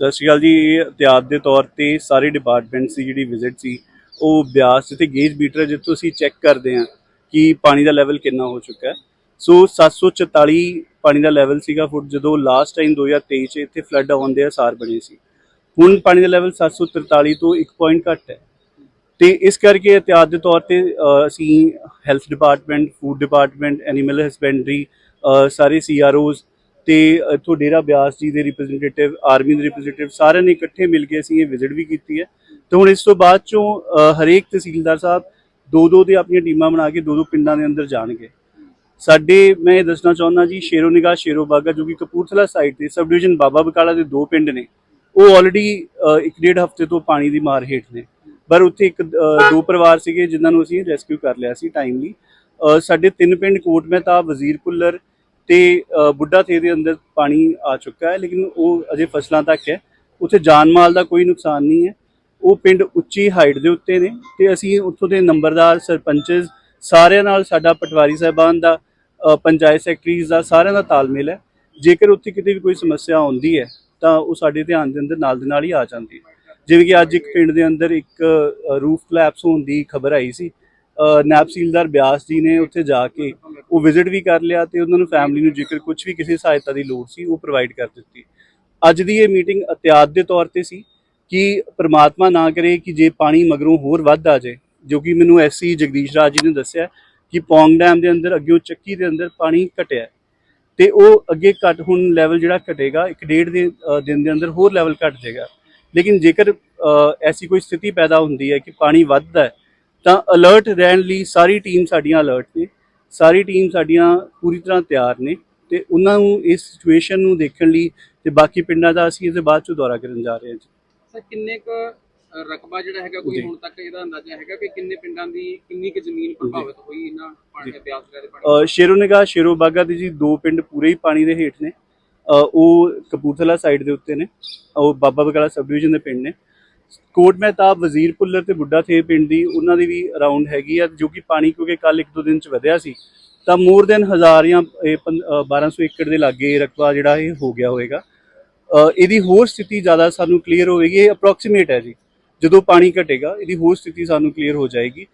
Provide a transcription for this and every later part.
ਸਤਿ ਸ਼੍ਰੀ ਅਕਾਲ ਜੀ, ਇਹ ਇhtiyat ਦੇ ਤੌਰ ਤੇ ਸਾਰੇ ਡਿਪਾਰਟਮੈਂਟਸ ਦੀ ਜਿਹੜੀ ਵਿਜ਼ਿਟ ਸੀ, ਉਹ ਬਿਆਸ ਤੇ ਗੇਜ ਬੀਟਰ ਜਿੱਥੋਂ ਅਸੀਂ ਚੈੱਕ ਕਰਦੇ ਹਾਂ ਕਿ ਪਾਣੀ ਦਾ ਲੈਵਲ ਕਿੰਨਾ ਹੋ ਚੁੱਕਾ ਹੈ। ਸੋ 744 ਪਾਣੀ ਦਾ ਲੈਵਲ ਸੀਗਾ ਫੁੱਟ ਜਦੋਂ ਲਾਸਟ ਟਾਈਮ 2023 ਚ ਇੱਥੇ ਫਲੱਡ ਆਉਣ ਦੇ ਅਸਾਰ ਬਣੇ ਸੀ। ਹੁਣ ਪਾਣੀ ਦਾ ਲੈਵਲ 743 ਤੋਂ 1 ਪੁਆਇੰਟ ਘੱਟ ਹੈ। ਤੇ ਇਸ ਕਰਕੇ ਇhtiyat ਦੇ ਤੌਰ ਤੇ ਅਸੀਂ health department food department animal husbandry ਸਾਰੇ ਸੀਆਰਓਜ਼ ਤੇ ਇੱਥੋਂ ਡੇਰਾ ਬਿਆਸ ਜੀ ਦੇ ਰਿਪਰੈਜ਼ੈਂਟੇਟਿਵ ਆਰਮੀ ਦੇ ਰਿਪਰੈਜ਼ੈਂਟੇਟਿਵ ਸਾਰਿਆਂ ਨੇ ਇਕੱਠੇ ਮਿਲ ਕੇ ਅਸੀਂ ਇਹ ਵਿਜ਼ਿਟ ਵੀ ਕੀਤੀ ਹੈ। ਤੇ ਹੁਣ ਇਸ ਤੋਂ ਬਾਅਦ ਚੋਂ ਹਰੇਕ ਤਹਿਸੀਲਦਾਰ ਸਾਹਿਬ ਦੋ ਦੋ ਦੇ ਆਪਣੀਆਂ ਟੀਮਾਂ ਬਣਾ ਕੇ ਦੋ ਦੋ ਪਿੰਡਾਂ ਦੇ ਅੰਦਰ ਜਾਣਗੇ। ਸਾਡੇ, ਮੈਂ ਇਹ ਦੱਸਣਾ ਚਾਹੁੰਦਾ ਜੀ, ਸ਼ੇਰੋ ਨਿਗਾਹ, ਸ਼ੇਰੋ ਬਾਗਾ, ਜੋ ਕਿ ਕਪੂਰਥਲਾ ਸਾਈਡ ਤੇ ਸਬ ਡਿਵੀਜ਼ਨ ਬਾਬਾ ਬਕਾਲਾ ਦੇ ਦੋ ਪਿੰਡ ਨੇ, ਉਹ ਆਲਰੇਡੀ ਇੱਕ ਡੇਢ ਹਫ਼ਤੇ ਤੋਂ ਪਾਣੀ ਦੀ ਮਾਰ ਹੇਠ ਨੇ। ਪਰ ਉੱਥੇ ਇੱਕ ਦੋ ਪਰਿਵਾਰ ਸੀਗੇ, ਜਿਨ੍ਹਾਂ ਨੂੰ ਅਸੀਂ ਰੈਸਕਿਊ ਕਰ ਲਿਆ ਸੀ ਟਾਈਮਲੀ ਸਾਡੇ ਤਿੰਨ ਪਿੰਡ ਕੋਟ ਮਹਿਤਾ ਵਜ਼ੀਰ ਕੁੱਲਰ ਤੇ ਬੁੱਢਾ ਥੇ ਦੇ ਅੰਦਰ ਪਾਣੀ ਆ ਚੁੱਕਾ ਹੈ, ਲੇਕਿਨ ਉਹ ਅਜੇ ਫਸਲਾਂ ਤੱਕ ਹੈ। ਉੱਥੇ ਜਾਨ ਮਾਲ ਦਾ ਕੋਈ ਨੁਕਸਾਨ ਨਹੀਂ ਹੈ। ਉਹ ਪਿੰਡ ਉੱਚੀ ਹਾਈਟ ਦੇ ਉੱਤੇ ਨੇ ਤੇ ਅਸੀਂ ਉੱਥੋਂ ਦੇ ਨੰਬਰਦਾਰ, ਸਰਪੰਚਸ ਸਾਰਿਆਂ ਨਾਲ ਸਾਡਾ ਪਟਵਾਰੀ ਸਾਹਿਬਾਨ ਦਾ ਪੰਚਾਇਤ ਸੈਕਟਰੀਜ਼ ਦਾ ਸਾਰਿਆਂ ਦਾ ਤਾਲਮੇਲ ਹੈ। ਜੇਕਰ ਉੱਥੇ ਕਿਤੇ ਵੀ ਕੋਈ ਸਮੱਸਿਆ ਆਉਂਦੀ ਹੈ, ਤਾਂ ਉਹ ਸਾਡੇ ਧਿਆਨ ਦੇ ਅੰਦਰ ਨਾਲ ਦੇ ਨਾਲ ਹੀ ਆ ਜਾਂਦੀ ਹੈ। ਜਿਵੇਂ ਕਿ ਅੱਜ ਇੱਕ ਪਿੰਡ ਦੇ ਅੰਦਰ ਇੱਕ ਰੂਫ ਕਲੈਪਸ ਹੋਣ ਦੀ ਖਬਰ ਆਈ ਸੀ ਅ, ਨਾਇਬ ਬਿਆਸ ਜੀ ਨੇ ਉੱਥੇ ਜਾ ਕੇ ਉਹ ਵਿਜ਼ਿਟ ਵੀ ਕਰ ਲਿਆ ਤੇ ਉਹਨਾਂ ਨੂੰ ਫੈਮਿਲੀ ਨੂੰ ਜੇਕਰ ਕੁਝ ਵੀ ਕਿਸੇ ਸਹਾਇਤਾ ਦੀ ਲੋੜ ਸੀ ਉਹ ਪ੍ਰੋਵਾਈਡ ਕਰ ਦਿੱਤੀ ਅੱਜ ਦੀ ਇਹ ਮੀਟਿੰਗ ਇhtiyat ਦੇ ਤੌਰ ਤੇ ਸੀ ਕਿ ਪ੍ਰਮਾਤਮਾ ਨਾ ਕਰੇ ਕਿ ਜੇ ਪਾਣੀ ਮਗਰੋਂ ਹੋਰ ਵੱਧ ਆ ਜਾਏ ਜੋ ਕਿ ਮੈਨੂੰ ਐਸਸੀ ਜਗਦੀਸ਼ ਰਾਜ ਜੀ ਨੇ ਦੱਸਿਆ ਕਿ ਪੌਂਗ ਡੈਮ ਦੇ ਅੰਦਰ ਅੱਗੇ ਚੱਕੀ ਦੇ ਅੰਦਰ ਪਾਣੀ ਘਟਿਆ ਹੈ। ਤੇ ਉਹ ਅੱਗੇ ਘਟ ਹੁਣ ਲੈਵਲ ਜਿਹੜਾ ਘਟੇਗਾ ਇੱਕ ਡੇਢ ਦੇ ਦਿਨ ਦੇ ਅੰਦਰ ਹੋਰ ਲੈਵਲ ਘਟ ਜਾਏਗਾ ਲੇਕਿਨ ਜੇਕਰ ਐਸੀ ਕੋਈ ਸਥਿਤੀ ਪੈਦਾ ਹੁੰਦੀ ਹੈ ਕਿ ਪਾਣੀ ਵੱਧਦਾ ਹੈ ਤਾਂ ਅਲਰਟ ਰਹਿਣ ਲਈ ਸਾਰੀ ਟੀਮ ਸਾਡੀਆਂ ਅਲਰਟ ਨੇ ਸਾਰੀ ਟੀਮ ਸਾਡੀਆਂ ਪੂਰੀ ਤਰ੍ਹਾਂ ਤਿਆਰ ਨੇ ਤੇ ਉਹਨਾਂ ਨੂੰ ਇਸ ਸਿਚੁਏਸ਼ਨ ਨੂੰ ਦੇਖਣ ਲਈ ਤੇ ਬਾਕੀ ਪਿੰਡਾਂ ਦਾ ਅਸੀਂ ਇਹਦੇ ਬਾਅਦ ਚ ਦੌਰਾ ਕਰਨ ਜਾ ਰਹੇ ਹਾਂ ਜੀ। ਸਰ ਕਿੰਨੇ ਕ ਰਕਬਾ ਜਿਹੜਾ ਹੈਗਾ ਕੋਈ। ਹੁਣ ਤੱਕ ਇਹਦਾ ਅੰਦਾਜ਼ਾ ਹੈਗਾ ਕਿ ਕਿੰਨੇ ਪਿੰਡਾਂ ਦੀ ਕਿੰਨੀ ਕੁ ਜ਼ਮੀਨ ਪ੍ਰਭਾਵਿਤ ਹੋਈ ਇਹਨਾਂ ਪਾਣੀ ਦੇ ਬਿਆਸ ਦੇ ਪਾਣੀ ਸ਼ੇਰੋ ਨਿਗਾਹ ਸ਼ੇਰੋ ਬਾਗਾ ਦੇ ਜੀ ਦੋ ਪਿੰਡ ਪੂਰੇ ਹੀ ਪਾਣੀ ਦੇ ਹੇਠ ਨੇ। ਉਹ ਕਪੂਰਥਲਾ ਸਾਈਡ ਦੇ ਉੱਤੇ ਨੇ। ਉਹ ਬਾਬਾ ਬਕਾਲਾ ਸਬ ਡਿਵੀਜ਼ਨ ਦੇ ਪਿੰਡ ਨੇ। ਕੋਟ ਮਹਿਤਾਬ ਵਜ਼ੀਰ ਪੁੱਲਰ ਤੇ ਬੁੱਢਾ ਥੇ ਪਿੰਡ ਦੀ ਉਹਨਾਂ ਦੀ ਵੀ ਅਰਾਊਂਡ ਹੈਗੀ ਆ ਜੋ ਕਿ ਪਾਣੀ ਕਿਉਂਕਿ ਕੱਲ ਇੱਕ ਦੋ ਦਿਨ ਚ ਵਧਿਆ ਸੀ। ਤਾਂ ਮੋਰ ਦੈਨ ਹਜ਼ਾਰ ਜਾਂ ਇਹ ਪੰ- ਅ, 1200 ਏਕੜ ਦੇ ਲਾਗੇ ਰਕਬਾ ਜਿਹੜਾ ਇਹ ਹੋ ਗਿਆ ਹੋਵੇਗਾ ਇਹਦੀ ਹੋਰ ਸਥਿਤੀ ਜ਼ਿਆਦਾ ਸਾਨੂੰ ਕਲੀਅਰ ਹੋਵੇਗੀ ਇਹ ਅਪਰੋਕਸੀਮੇਟ ਹੈ ਜੀ। ਜਦੋਂ ਪਾਣੀ ਘਟੇਗਾ ਇਹਦੀ ਹੋਰ ਸਥਿਤੀ ਸਾਨੂੰ ਕਲੀਅਰ ਹੋ ਜਾਏਗੀ।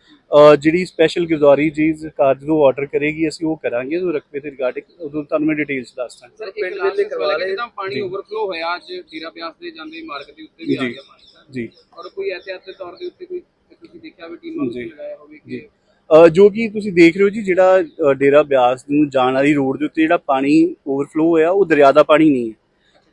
ਜਿਹੜੀ ਸਪੈਸ਼ਲ ਗੁਜ਼ਾਰੀ ਜੀ ਸਰਕਾਰ ਜਦੋਂ ਆਰਡਰ ਕਰੇਗੀ ਅਸੀਂ ਉਹ ਕਰਾਂਗੇ ਉਹ ਰਕਬੇ ਤੇ ਰਿਗਾਰਡਿੰਗ ਉਦੋਂ ਤੁਹਾਨੂੰ ਮੈਂ ਡਿਟੇਲਸ ਦੱਸ ਦਾਂਗਾ। ਸਰ ਪਿੰਡ ਦੇ ਕਰਵਾ ਲਏ। ਜਦੋਂ ਪਾਣੀ ਓਵਰਫਲੋ ਹੋਇਆ ਅੱਜ ਡੇਰਾ ਬਿਆਸ ਦੇ ਜਾਂਦੇ ਮਾਰਗ ਦੇ ਉੱਤੇ ਵੀ ਆ। ਗਿਆ ਜੀ। ਔਰ ਕੋਈ ਐਹਤਿਆਤ ਦੇ ਤੌਰ ਦੇ ਉੱਤੇ ਕੋਈ ਤੁਸੀਂ ਦੇਖਿਆ ਵੀ ਟੀਮਾਂ ਜੀ। ਨੂੰ ਲਗਾਇਆ ਹੋਵੇ ਕਿ ਅ, ਜੋ ਕਿ ਤੁਸੀਂ ਦੇਖ ਰਹੇ ਹੋ ਜੀ ਜਿਹੜਾ ਡੇਰਾ ਬਿਆਸ ਨੂੰ ਜਾਣ ਵਾਲੀ ਰੋਡ ਦੇ ਉੱਤੇ ਜਿਹੜਾ ਪਾਣੀ ਓਵਰਫਲੋ ਹੋਇਆ ਉਹ ਦਰਿਆ ਦਾ ਪਾਣੀ ਨਹੀਂ ਹੈ।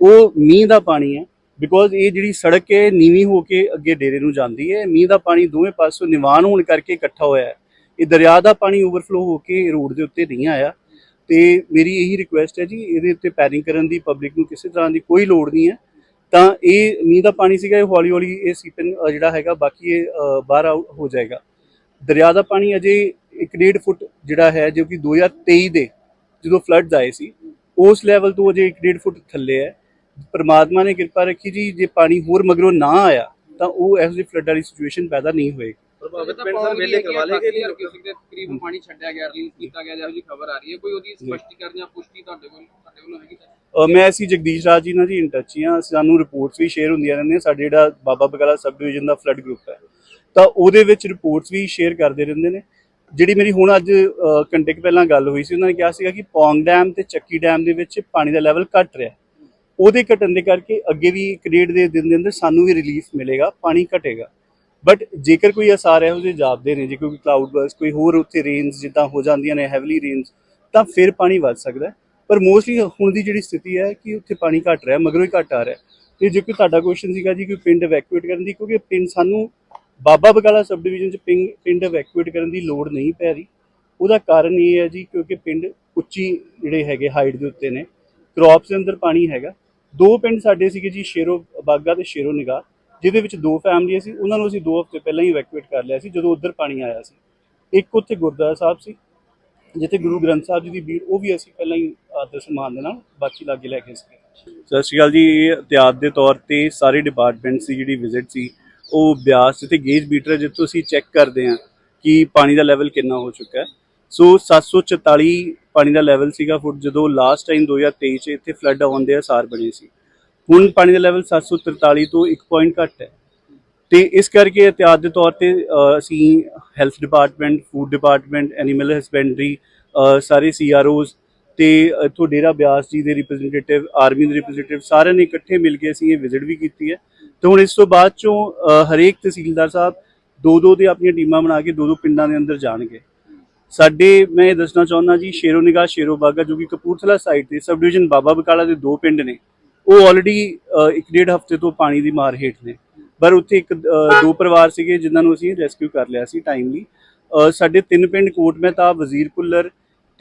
ਉਹ ਮੀਂਹ ਦਾ ਪਾਣੀ ਹੈ ਬਿਕੋਜ਼ ਇਹ ਜਿਹੜੀ ਸੜਕ ਹੈ ਨੀਵੀਂ ਹੋ ਕੇ ਅੱਗੇ ਡੇਰੇ ਨੂੰ ਜਾਂਦੀ ਹੈ। ਮੀਂਹ ਦਾ ਪਾਣੀ ਦੋਵੇਂ ਪਾਸੋਂ ਨਿਵਾਨ ਹੋਣ ਕਰਕੇ ਇਕੱਠਾ ਹੋਇਆ ਹੈ। ਇਹ ਦਰਿਆ ਦਾ ਪਾਣੀ ਓਵਰਫਲੋ ਹੋ ਕੇ ਰੋਡ ਦੇ ਉੱਤੇ ਨਹੀਂ ਆਇਆ। ਤੇ ਮੇਰੀ ਇਹੀ ਰਿਕੁਐਸਟ ਹੈ ਜੀ ਇਹਦੇ ਉੱਤੇ ਪੈਰਿੰਗ ਕਰਨ ਦੀ ਪਬਲਿਕ ਨੂੰ ਕਿਸੇ ਤਰ੍ਹਾਂ ਦੀ ਕੋਈ ਲੋੜ ਨਹੀਂ ਹੈ। ਤਾਂ ਇਹ ਮੀਂਹ ਦਾ ਪਾਣੀ ਸੀਗਾ ਇਹ ਹੌਲੀ ਹੌਲੀ ਇਹ ਸੀਪਨ ਜਿਹੜਾ ਹੈਗਾ ਬਾਕੀ ਇਹ ਬਾਹਰ ਆਊਟ ਹੋ ਜਾਏਗਾ। ਦਰਿਆ ਦਾ ਪਾਣੀ ਅਜੇ 1.5 ਫੁੱਟ ਜਿਹੜਾ ਹੈ ਜੋ ਕਿ 2023 ਦੇ ਜਦੋਂ ਫਲੱਡਸ ਆਏ ਸੀ ਉਸ ਲੈਵਲ ਤੋਂ ਅਜੇ 1.5 ਫੁੱਟ ਥੱਲੇ ਹੈ। ਪਰਮਾਤਮਾ ਨੇ ਕਿਰਪਾ ਰੱਖੀ ਜੀ ਜੇ ਪਾਣੀ ਹੋਰ ਮਗਰੋਂ ਨਾ ਆਇਆ ਤਾਂ ਉਹ ਇਹੋ ਜਿਹੀ ਫਲੱਡ ਵਾਲੀ ਸਿਚੁਏਸ਼ਨ ਪੈਦਾ ਨਹੀਂ ਹੋਏਗੀ। ਪ੍ਰਭਾਵਿਤ ਪਿੰਡ ਸਰ ਵੇਲੇ ਕਰਵਾ ਲਏ। ਕਿ ਕਿਸੇ ਦੇ ਤਕਰੀਬਨ ਪਾਣੀ ਛੱਡਿਆ ਗਿਆ ਰਿਲੀਜ਼ ਕੀਤਾ ਗਿਆ ਜਿਹੋ ਜੀ ਖਬਰ ਆ ਰਹੀ ਹੈ। ਕੋਈ ਉਹਦੀ ਸਪਸ਼ਟੀਕਰਨ ਜਾਂ ਪੁਸ਼ਟੀ ਤੁਹਾਡੇ ਕੋਲ ਤੁਹਾਡੇ ਵੱਲੋਂ ਹੈਗੀ ਮੈਂ ਅਸੀਂ ਜਗਦੀਸ਼ ਰਾਜ ਜੀ ਨਾਲ ਜੀ ਇਨ ਟੱਚ ਹੀ ਹਾਂ। ਸਾਨੂੰ ਰਿਪੋਰਟਸ ਵੀ ਸ਼ੇਅਰ ਹੁੰਦੀਆਂ ਰਹਿੰਦੀਆਂ। ਸਾਡੇ ਜਿਹੜਾ ਬਾਬਾ ਬਗਾਲਾ ਸਬ ਡਿਵੀਜ਼ਨ ਦਾ ਫਲੱਡ ਗਰੁੱਪ ਹੈ। ਤਾਂ ਉਹਦੇ ਵਿੱਚ ਰਿਪੋਰਟਸ ਵੀ ਸ਼ੇਅਰ ਕਰਦੇ ਰਹਿੰਦੇ ਨੇ। ਜਿਹੜੀ ਮੇਰੀ ਹੁਣ ਅੱਜ ਘੰਟੇ ਕੁ ਪਹਿਲਾਂ ਗੱਲ ਹੋਈ ਸੀ, ਉਹਨਾਂ ਨੇ ਕਿਹਾ ਸੀਗਾ ਕਿ ਪੌਂਗ ਡੈਮ ਤੇ ਚੱਕੀ ਡੈਮ ਦੇ ਵਿੱਚ ਪਾਣੀ ਦਾ ਲੈਵਲ ਘਟ ਰਿਹਾ। ਉਹਦੇ ਘਟਣ ਦੇ ਕਰਕੇ ਅੱਗੇ ਵੀ ਇੱਕ ਡੇਢ ਦੇ ਦਿਨ ਦੇ ਅੰਦਰ ਸਾਨੂੰ ਵੀ ਰਿਲੀਫ ਮਿਲੇਗਾ, ਪਾਣੀ ਘਟੇਗਾ। ਬਟ ਜੇਕਰ ਕੋਈ ਅਸਾਰ ਇਹੋ ਜਿਹੇ ਜਾਪਦੇ ਨੇ, ਜੇ ਕੋਈ ਕਲਾਊਡ ਬਰਸ ਕੋਈ ਹੋਰ ਉੱਥੇ ਰੇਨਸ ਜਿੱਦਾਂ ਹੋ ਜਾਂਦੀਆਂ ਨੇ ਹੈਵਲੀ ਰੇਨਸ ਤਾਂ ਫਿਰ ਪਾਣੀ ਵੱਧ ਸਕਦਾ ਪਰ ਮੋਸਟਲੀ ਹੁਣ ਦੀ ਜਿਹੜੀ ਸਥਿਤੀ ਹੈ ਕਿ ਉੱਥੇ ਪਾਣੀ ਘਟ ਰਿਹਾ, ਮਗਰੋਂ ਹੀ ਘਟ ਆ ਰਿਹਾ ਤੇ ਜੇ ਕੋਈ ਤੁਹਾਡਾ ਕੁਐਸਚਨ ਸੀਗਾ ਜੀ, ਕੋਈ ਪਿੰਡ ਇਵੈਕੂਏਟ ਕਰਨ ਦੀ, ਕਿਉਂਕਿ ਪਿੰਡ ਸਾਨੂੰ ਬਾਬਾ ਬਗਾਲਾ ਸਬ ਡਿਵੀਜ਼ਨ ਚ ਪਿੰਡ ਪਿੰਡ ਇਵੈਕੂਏਟ ਕਰਨ ਦੀ ਲੋੜ ਨਹੀਂ ਪੈ ਰਹੀ। ਉਹਦਾ ਕਾਰਨ ਇਹ ਹੈ ਜੀ, ਕਿਉਂਕਿ ਪਿੰਡ ਉੱਚੀ ਜਿਹੜੇ ਹੈਗੇ ਹਾਈਟ ਦੇ ਉੱਤੇ ਨੇ। ਕ੍ਰੌਪਸ ਦੇ ਅੰਦਰ ਪਾਣੀ ਹੈਗਾ। ਦੋ ਪਿੰਡ ਸਾਡੇ ਸੀਗੇ ਜੀ, ਸ਼ੇਰੋ ਬਾਗਾ ਤੇ ਸ਼ੇਰੋ ਨਿਗਾਹ, ਜਿਹਦੇ ਵਿੱਚ ਦੋ ਫੈਮਲੀਆਂ ਸੀ। ਉਹਨਾਂ ਨੂੰ ਅਸੀਂ ਦੋ ਹਫ਼ਤੇ ਪਹਿਲਾਂ ਹੀ ਇਵੈਕੂਏਟ ਕਰ ਲਿਆ ਸੀ, ਜਦੋਂ ਉੱਧਰ ਪਾਣੀ ਆਇਆ ਸੀ। ਇੱਕ ਉੱਥੇ ਗੁਰਦੁਆਰਾ ਸਾਹਿਬ ਸੀ, ਜਿੱਥੇ ਗੁਰੂ ਗ੍ਰੰਥ ਸਾਹਿਬ ਜੀ ਦੀ ਭੀੜ ਉਹ ਵੀ ਅਸੀਂ ਪਹਿਲਾਂ ਹੀ ਆਦਰ ਸਨਮਾਨ ਦੇ ਨਾਲ ਬਾਕੀ ਲਾਗੇ ਲੈ ਕੇ ਸੀ ਸਤਿ ਸ਼੍ਰੀ ਅਕਾਲ ਜੀ, ਇਹ ਇਤਿਆਦ ਦੇ ਤੌਰ ਤੇ ਸਾਰੇ ਡਿਪਾਰਟਮੈਂਟਸ ਦੀ ਜਿਹੜੀ ਵਿਜ਼ਿਟ ਸੀ, ਉਹ ਬਿਆਸ ਜਿੱਥੇ ਗੇਜ ਬੀਟਰ ਜਿੱਥੋਂ ਅਸੀਂ ਚੈੱਕ ਕਰਦੇ ਹਾਂ ਕਿ ਪਾਣੀ ਦਾ ਲੈਵਲ ਕਿੰਨਾ ਹੋ ਚੁੱਕਾ ਹੈ। ਸੋ 744 ਪਾਣੀ ਦਾ ਲੈਵਲ ਸੀਗਾ ਫੁੱਟ, ਜਦੋਂ ਲਾਸਟ ਟਾਈਮ 2023 ਚ ਇੱਥੇ ਫਲੱਡ ਆਉਣ ਦੇ ਅਸਾਰ ਬਣੇ ਸੀ। ਹੁਣ ਪਾਣੀ ਦਾ ਲੈਵਲ 743 ਤੋਂ 1 ਪੁਆਇੰਟ ਘੱਟ ਹੈ। ਤੇ ਇਸ ਕਰਕੇ ਇਤਿਆਦ ਦੇ ਤੌਰ ਤੇ ਅਸੀਂ health department food department animal husbandry ਸਾਰੇ ਸੀਆਰਓਜ਼ ਤੇ ਇੱਥੋਂ ਡੇਰਾ ਬਿਆਸ ਜੀ ਦੇ ਰਿਪਰੈਜ਼ੈਂਟੇਟਿਵ ਆਰਮੀ ਦੇ ਰਿਪਰੈਜ਼ੈਂਟੇਟਿਵ ਸਾਰਿਆਂ ਨੇ ਇਕੱਠੇ ਮਿਲ ਕੇ ਅਸੀਂ ਇਹ ਵਿਜ਼ਿਟ ਵੀ ਕੀਤੀ ਹੈ। ਤੇ ਹੁਣ ਇਸ ਤੋਂ ਬਾਅਦ ਚੋਂ ਹਰੇਕ ਤਹਿਸੀਲਦਾਰ ਸਾਹਿਬ ਦੋ ਦੋ ਦੇ ਆਪਣੀਆਂ ਟੀਮਾਂ ਬਣਾ ਕੇ ਦੋ ਦੋ ਪਿੰਡਾਂ ਦੇ ਅੰਦਰ ਜਾਣਗੇ। ਸਾਡੇ, ਮੈਂ ਇਹ ਦੱਸਣਾ ਚਾਹੁੰਦਾ ਜੀ, ਸ਼ੇਰੋ ਨਿਗਾਹ, ਸ਼ੇਰੋ ਬਾਗਾ, ਜੋ ਕਿ ਕਪੂਰਥਲਾ ਸਾਈਡ ਤੇ ਸਬ ਡਿਵੀਜ਼ਨ ਬਾਬਾ ਬਕਾਲਾ ਦੇ ਦੋ ਪਿੰਡ ਨੇ, ਉਹ ਆਲਰੇਡੀ ਇੱਕ ਡੇਢ ਹਫ਼ਤੇ ਤੋਂ ਪਾਣੀ ਦੀ ਮਾਰ ਹੇਠ ਨੇ। ਪਰ ਉੱਥੇ ਇੱਕ ਦੋ ਪਰਿਵਾਰ ਸੀਗੇ, ਜਿਨ੍ਹਾਂ ਨੂੰ ਅਸੀਂ ਰੈਸਕਿਊ ਕਰ ਲਿਆ ਸੀ ਟਾਈਮਲੀ ਸਾਡੇ ਤਿੰਨ ਪਿੰਡ ਕੋਟ ਮਹਿਤਾਬ ਵਜ਼ੀਰ ਪੁੱਲਰ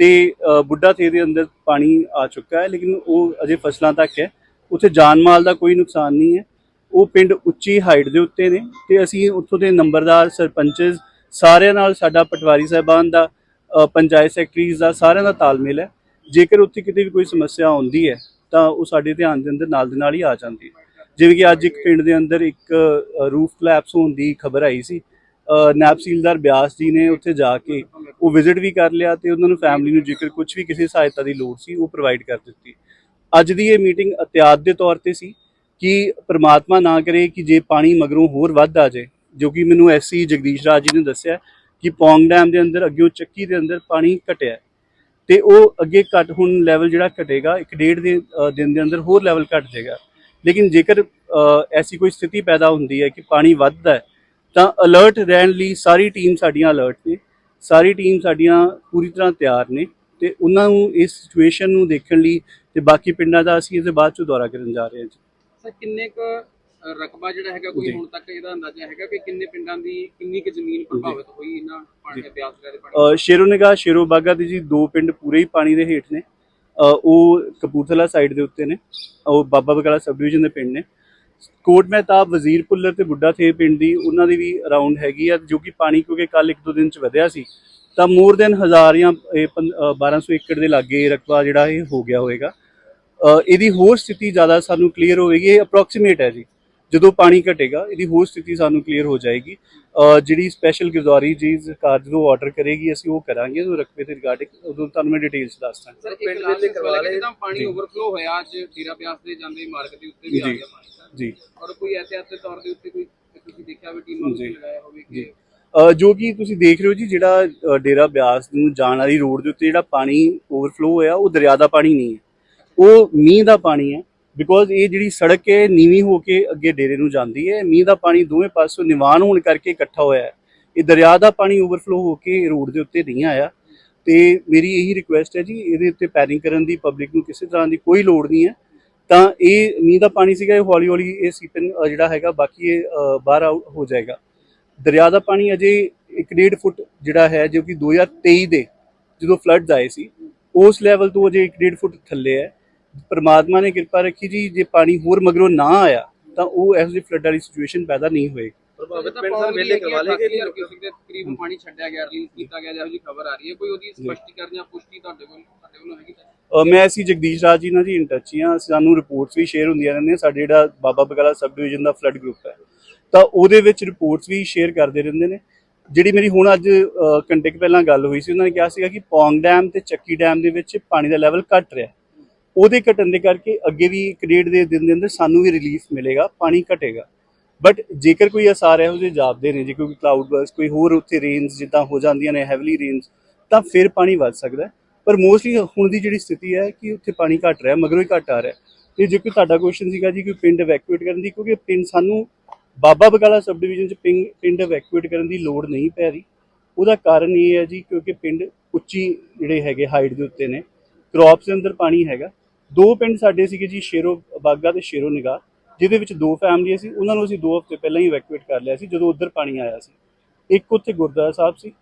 ਤੇ ਬੁੱਢਾ ਥੇ ਦੇ ਅੰਦਰ ਪਾਣੀ ਆ ਚੁੱਕਾ ਹੈ, ਲੇਕਿਨ ਉਹ ਅਜੇ ਫਸਲਾਂ ਤੱਕ ਹੈ। ਉੱਥੇ ਜਾਨ ਮਾਲ ਦਾ ਕੋਈ ਨੁਕਸਾਨ ਨਹੀਂ ਹੈ। ਉਹ ਪਿੰਡ ਉੱਚੀ ਹਾਈਟ ਦੇ ਉੱਤੇ ਨੇ ਤੇ ਅਸੀਂ ਉੱਥੋਂ ਦੇ ਨੰਬਰਦਾਰ, ਸਰਪੰਚਸ ਸਾਰਿਆਂ ਨਾਲ ਸਾਡਾ ਪਟਵਾਰੀ ਸਾਹਿਬਾਨ ਦਾ ਪੰਚਾਇਤ ਸੈਕਟਰੀਜ਼ ਦਾ ਸਾਰਿਆਂ ਦਾ ਤਾਲਮੇਲ ਹੈ। ਜੇਕਰ ਉੱਥੇ ਕਿਤੇ ਵੀ ਕੋਈ ਸਮੱਸਿਆ ਆਉਂਦੀ ਹੈ, ਤਾਂ ਉਹ ਸਾਡੇ ਧਿਆਨ ਦੇ ਅੰਦਰ ਨਾਲ ਦੇ ਨਾਲ ਹੀ ਆ ਜਾਂਦੀ ਹੈ। ਜਿਵੇਂ ਕਿ ਅੱਜ ਇੱਕ ਪਿੰਡ ਦੇ ਅੰਦਰ ਇੱਕ ਰੂਫ ਕਲੈਪਸ ਹੋਣ ਦੀ ਖਬਰ ਆਈ ਸੀ ਅ, ਨਾਇਬ ਬਿਆਸ ਜੀ ਨੇ ਉੱਥੇ ਜਾ ਕੇ ਉਹ ਵਿਜ਼ਿਟ ਵੀ ਕਰ ਲਿਆ ਤੇ ਉਹਨਾਂ ਨੂੰ ਫੈਮਿਲੀ ਨੂੰ ਜੇਕਰ ਕੁਝ ਵੀ ਕਿਸੇ ਸਹਾਇਤਾ ਦੀ ਲੋੜ ਸੀ ਉਹ ਪ੍ਰੋਵਾਈਡ ਕਰ ਦਿੱਤੀ ਅੱਜ ਦੀ ਇਹ ਮੀਟਿੰਗ ਇਤਿਆਦ ਦੇ ਤੌਰ ਤੇ ਸੀ ਕਿ ਪ੍ਰਮਾਤਮਾ ਨਾ ਕਰੇ ਕਿ ਜੇ ਪਾਣੀ ਮਗਰੋਂ ਹੋਰ ਵੱਧ ਆ ਜਾਏ ਜੋ ਕਿ ਮੈਨੂੰ ਐਸਸੀ ਜਗਦੀਸ਼ ਰਾਜ ਜੀ ਨੇ ਦੱਸਿਆ ਕਿ ਪੌਂਗ ਡੈਮ ਦੇ ਅੰਦਰ ਅੱਗੇ ਚੱਕੀ ਦੇ ਅੰਦਰ ਪਾਣੀ ਘਟਿਆ ਹੈ। ਤੇ ਉਹ ਅੱਗੇ ਘਟ ਹੁਣ ਲੈਵਲ ਜਿਹੜਾ ਘਟੇਗਾ ਇੱਕ ਡੇਢ ਦੇ ਦਿਨ ਦੇ ਅੰਦਰ ਹੋਰ ਲੈਵਲ ਘਟ ਜਾਏਗਾ ਲੇਕਿਨ ਜੇਕਰ ਐਸੀ ਕੋਈ ਸਥਿਤੀ ਪੈਦਾ ਹੁੰਦੀ ਹੈ ਕਿ ਪਾਣੀ ਵੱਧਦਾ ਹੈ ਤਾਂ ਅਲਰਟ ਰਹਿਣ ਲਈ ਸਾਰੀ ਟੀਮ ਸਾਡੀਆਂ ਅਲਰਟ ਨੇ ਸਾਰੀ ਟੀਮ ਸਾਡੀਆਂ ਪੂਰੀ ਤਰ੍ਹਾਂ ਤਿਆਰ ਨੇ ਤੇ ਉਹਨਾਂ ਨੂੰ ਇਸ ਸਿਚੁਏਸ਼ਨ ਨੂੰ ਦੇਖਣ ਲਈ ਤੇ ਬਾਕੀ ਪਿੰਡਾਂ ਦਾ ਅਸੀਂ ਇਹਦੇ ਬਾਅਦ ਚ ਦੌਰਾ ਕਰਨ ਜਾ ਰਹੇ ਹਾਂ ਜੀ। ਸਰ ਕਿੰਨੇ ਕ ਰਕਬਾ ਜਿਹੜਾ ਹੈਗਾ ਕੋਈ। ਹੁਣ ਤੱਕ ਇਹਦਾ ਅੰਦਾਜ਼ਾ ਹੈਗਾ ਕਿ ਕਿੰਨੇ ਪਿੰਡਾਂ ਦੀ ਕਿੰਨੀ ਕੁ ਜ਼ਮੀਨ ਪ੍ਰਭਾਵਿਤ ਹੋਈ ਇਹਨਾਂ ਪਾਣੀ ਦੇ ਬਿਆਸ ਦੇ ਪਾਣੀ ਅ, ਸ਼ੇਰੋ ਨਿਗਾਹ ਸ਼ੇਰੋ ਬਾਗਾ ਦੇ ਜੀ ਦੋ ਪਿੰਡ ਪੂਰੇ ਹੀ ਪਾਣੀ ਦੇ ਹੇਠ ਨੇ। ਉਹ ਕਪੂਰਥਲਾ ਸਾਈਡ ਦੇ ਉੱਤੇ ਨੇ। ਉਹ ਬਾਬਾ ਬਕਾਲਾ ਸਬ ਡਿਵੀਜ਼ਨ ਦੇ ਪਿੰਡ ਨੇ। ਕੋਟ ਮਹਿਤਾਬ ਵਜ਼ੀਰ ਪੁੱਲਰ ਤੇ ਬੁੱਢਾ ਥੇ ਪਿੰਡ ਦੀ ਉਹਨਾਂ ਦੀ ਵੀ ਅਰਾਊਂਡ ਹੈਗੀ ਆ ਜੋ ਕਿ ਪਾਣੀ ਕਿਉਂਕਿ ਕੱਲ ਇੱਕ ਦੋ ਦਿਨ ਚ ਵਧਿਆ ਸੀ। ਤਾਂ ਮੋਰ ਦੈਨ ਹਜ਼ਾਰ ਜਾਂ ਇਹ ਪੰ- ਅ, 1200 ਏਕੜ ਦੇ ਲਾਗੇ ਰਕਬਾ ਜਿਹੜਾ ਇਹ ਹੋ ਗਿਆ ਹੋਵੇਗਾ ਇਹਦੀ ਹੋਰ ਸਥਿਤੀ ਜ਼ਿਆਦਾ ਸਾਨੂੰ ਕਲੀਅਰ ਹੋਵੇਗੀ ਇਹ ਅਪਰੋਕਸੀਮੇਟ ਹੈ ਜੀ। ਜਦੋਂ ਪਾਣੀ ਘਟੇਗਾ ਇਹਦੀ ਹੋਰ ਸਥਿਤੀ ਸਾਨੂੰ ਕਲੀਅਰ ਹੋ ਜਾਏਗੀ। ਜਿਹੜੀ ਸਪੈਸ਼ਲ ਗੁਜ਼ਾਰੀ ਜੀ ਸਰਕਾਰ ਜਦੋਂ ਆਰਡਰ ਕਰੇਗੀ ਅਸੀਂ ਉਹ ਕਰਾਂਗੇ ਉਹ ਰਕਬੇ ਦੇ ਰਿਗਾਰਡਿੰਗ ਉਦੋਂ ਤੁਹਾਨੂੰ ਮੈਂ ਡਿਟੇਲਸ ਸਰ ਜਦੋਂ ਪਾਣੀ ਓਵਰਫਲੋ ਹੋਇਆ ਅੱਜ ਡੇਰਾ ਬਿਆਸ ਦੇ ਜਾਂਦੇ ਮਾਰਗ ਦੇ ਉੱਤੇ ਵੀ ਆ। ਗਿਆ ਪਾਣੀ। ਜੀ। ਔਰ ਕੋਈ ਐਹਤਿਆਤ ਦੇ ਤੌਰ ਦੇ ਉੱਤੇ ਕੋਈ ਤੁਸੀਂ ਦੇਖਿਆ ਵੀ ਟੀਮਾਂ ਨੂੰ ਜੀ। ਲਗਾਇਆ ਹੋਵੇ ਜੀ। ਕਿ ਅ, ਜੋ ਕਿ ਤੁਸੀਂ ਦੇਖ ਰਹੇ ਹੋ ਜੀ ਜਿਹੜਾ ਡੇਰਾ ਬਿਆਸ ਨੂੰ ਜਾਣ ਵਾਲੀ ਰੋਡ ਦੇ ਉੱਤੇ ਜਿਹੜਾ ਪਾਣੀ ਓਵਰਫਲੋ ਹੋਇਆ ਉਹ ਦਰਿਆ ਦਾ ਪਾਣੀ ਨਹੀਂ ਹੈ। ਉਹ ਮੀਂਹ ਦਾ ਪਾਣੀ ਹੈ ਬਿਕੋਜ਼ ਇਹ ਜਿਹੜੀ ਸੜਕ ਹੈ ਨੀਵੀਂ ਹੋ ਕੇ ਅੱਗੇ ਡੇਰੇ ਨੂੰ ਜਾਂਦੀ ਹੈ। ਮੀਂਹ ਦਾ ਪਾਣੀ ਦੋਵੇਂ ਪਾਸੋਂ ਨਿਵਾਨ ਹੋਣ ਕਰਕੇ ਇਕੱਠਾ ਹੋਇਆ ਹੈ। ਇਹ ਦਰਿਆ ਦਾ ਪਾਣੀ ਓਵਰਫਲੋ ਹੋ ਕੇ ਰੋਡ ਦੇ ਉੱਤੇ ਨਹੀਂ ਆਇਆ। ਤੇ ਮੇਰੀ ਇਹੀ ਰਿਕੁਐਸਟ ਹੈ ਜੀ ਇਹਦੇ ਉੱਤੇ ਪੈਰਿੰਗ ਕਰਨ ਦੀ ਪਬਲਿਕ ਨੂੰ ਕਿਸੇ ਤਰ੍ਹਾਂ ਦੀ ਕੋਈ ਲੋੜ ਨਹੀਂ ਹੈ। ਤਾਂ ਇਹ ਮੀਂਹ ਦਾ ਪਾਣੀ ਸੀਗਾ ਇਹ ਹੌਲੀ ਹੌਲੀ ਇਹ ਸੀਪਨ ਜਿਹੜਾ ਹੈਗਾ ਬਾਕੀ ਇਹ ਬਾਹਰ ਆਊ- ਹੋ ਜਾਏਗਾ। ਦਰਿਆ ਦਾ ਪਾਣੀ ਅਜੇ 1.5 ਫੁੱਟ ਜਿਹੜਾ ਹੈ ਜੋ ਕਿ 2023 ਦੇ ਜਦੋਂ ਫਲੱਡਸ ਆਏ ਸੀ ਉਸ ਲੈਵਲ ਤੋਂ ਅਜੇ 1.5 ਫੁੱਟ ਥੱਲੇ ਹੈ। ਪਰਮਾਤਮਾ ਨੇ ਕਿਰਪਾ ਰੱਖੀ ਜੀ ਜੇ ਪਾਣੀ ਹੋਰ ਮਗਰੋਂ ਨਾ ਆਇਆ ਤਾਂ ਉਹ ਇਹੋ ਜਿਹੀ ਫਲੱਡ ਵਾਲੀ ਸਿਚੁਏਸ਼ਨ ਪੈਦਾ ਨਹੀਂ ਹੋਏਗੀ। ਪ੍ਰਭਾਵਿਤ ਪਿੰਡ ਦਾ ਮੇਲੇ ਕਰਵਾ ਲਏ। ਕਿ ਕਿਸੇ ਦੇ ਕਰੀਬ ਪਾਣੀ ਛੱਡਿਆ ਗਿਆ ਰਿਲੀਜ਼ ਕੀਤਾ ਗਿਆ ਜਿਹੋ ਜੀ ਖਬਰ ਆ ਰਹੀ ਹੈ। ਕੋਈ ਉਹਦੀ ਸਪਸ਼ਟੀਕਰਨ ਜਾਂ ਪੁਸ਼ਟੀ ਤੁਹਾਡੇ ਕੋਲ ਤੁਹਾਡੇ ਕੋਲ ਹੈਗੀ ਸਰ ਅ, ਮੈਂ ਅਸੀਂ ਜਗਦੀਸ਼ ਰਾਜ ਜੀ ਨਾਲ ਜੀ ਇਨ ਟੱਚ ਹੀ ਹਾਂ। ਸਾਨੂੰ ਰਿਪੋਰਟਸ ਵੀ ਸ਼ੇਅਰ ਹੁੰਦੀਆਂ ਰਹਿੰਦੀਆਂ। ਸਾਡੇ ਜਿਹੜਾ ਬਾਬਾ ਬਕਾਲਾ ਸਬ ਡਿਵੀਜ਼ਨ ਦਾ ਫਲੱਡ ਗਰੁੱਪ ਹੈ। ਤਾਂ ਉਹਦੇ ਵਿੱਚ ਰਿਪੋਰਟਸ ਵੀ ਸ਼ੇਅਰ ਕਰਦੇ ਰਹਿੰਦੇ ਨੇ। ਜਿਹੜੀ ਮੇਰੀ ਹੁਣ ਅੱਜ ਘੰਟੇ ਕੁ ਪਹਿਲਾਂ ਗੱਲ ਹੋਈ ਸੀ, ਉਹਨਾਂ ਨੇ ਕਿਹਾ ਸੀਗਾ ਕਿ ਪੌਂਗ ਡੈਮ ਤੇ ਚੱਕੀ ਡੈਮ ਦੇ ਵਿੱਚ ਪਾਣੀ ਦਾ ਲੈਵਲ ਘਟ ਰਿਹਾ। ਉਹਦੇ ਘਟਣ ਦੇ ਕਰਕੇ ਅੱਗੇ ਵੀ ਇੱਕ ਡੇਢ ਦੇ ਦਿਨ ਦੇ ਅੰਦਰ ਸਾਨੂੰ ਵੀ ਰਿਲੀਫ ਮਿਲੇਗਾ, ਪਾਣੀ ਘਟੇਗਾ। ਬਟ ਜੇਕਰ ਕੋਈ ਅਸਾਰ ਇਹੋ ਜਿਹੇ ਜਾਪਦੇ ਨੇ, ਜੇ ਕੋਈ ਕਲਾਊਡ ਬਰਸ ਕੋਈ ਹੋਰ ਉੱਥੇ ਰੇਨਸ ਜਿੱਦਾਂ ਹੋ ਜਾਂਦੀਆਂ ਨੇ ਹੈਵਲੀ ਰੇਨਸ ਤਾਂ ਫਿਰ ਪਾਣੀ ਵੱਧ ਸਕਦਾ ਹੈ। ਪਰ ਮੋਸਟਲੀ ਹੁਣ ਦੀ ਜਿਹੜੀ ਸਥਿਤੀ ਹੈ ਕਿ ਉੱਥੇ ਪਾਣੀ ਘਟ ਰਿਹਾ, ਮਗਰੋਂ ਹੀ ਘਟ ਆ ਰਿਹਾ। ਤੇ ਜੇ ਕੋਈ ਤੁਹਾਡਾ ਕੁਐਸਚਨ ਸੀਗਾ ਜੀ, ਕੋਈ ਪਿੰਡ ਇਵੈਕੂਏਟ ਕਰਨ ਦੀ, ਕਿਉਂਕਿ ਪਿੰਡ ਸਾਨੂੰ ਬਾਬਾ ਬਗਾਲਾ ਸਬ ਡਿਵੀਜ਼ਨ ਚ ਪਿੰਡ ਪਿੰਡ ਇਵੈਕੂਏਟ ਕਰਨ ਦੀ ਲੋੜ ਨਹੀਂ ਪੈ ਰਹੀ। ਉਹਦਾ ਕਾਰਨ ਇਹ ਹੈ ਜੀ, ਕਿਉਂਕਿ ਪਿੰਡ ਉੱਚੀ ਜਿਹੜੇ ਹੈਗੇ ਹਾਈਟ ਦੇ ਉੱਤੇ ਨੇ। ਕ੍ਰੌਪਸ ਦੇ ਅੰਦਰ ਪਾਣੀ ਹੈਗਾ। ਦੋ ਪਿੰਡ ਸਾਡੇ ਸੀਗੇ ਜੀ, ਸ਼ੇਰੋ ਬਾਗਾ ਤੇ ਸ਼ੇਰੋ ਨਿਗਾਹ, ਜਿਹਦੇ ਵਿੱਚ ਦੋ ਫੈਮਲੀਆਂ ਸੀ। ਉਹਨਾਂ ਨੂੰ ਅਸੀਂ ਦੋ ਹਫ਼ਤੇ ਪਹਿਲਾਂ ਹੀ ਇਵੈਕੂਏਟ ਕਰ ਲਿਆ ਸੀ, ਜਦੋਂ ਉੱਧਰ ਪਾਣੀ ਆਇਆ ਸੀ। ਇੱਕ ਉੱਥੇ ਗੁਰਦੁਆਰਾ ਸਾਹਿਬ ਸੀ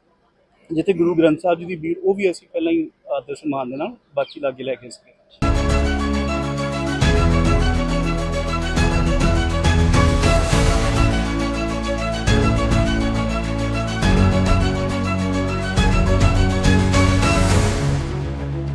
ਜਿੱਥੇ ਗੁਰੂ ਗ੍ਰੰਥ ਸਾਹਿਬ ਜੀ ਦੀ ਬੀੜ, ਉਹ ਵੀ ਅਸੀਂ ਪਹਿਲਾਂ ਹੀ ਆਦਰਸ਼ ਮਾਨ ਦੇ ਨਾਲ ਬਾਕੀ ਲਾਗੇ ਲੈ ਕੇ ਸੀ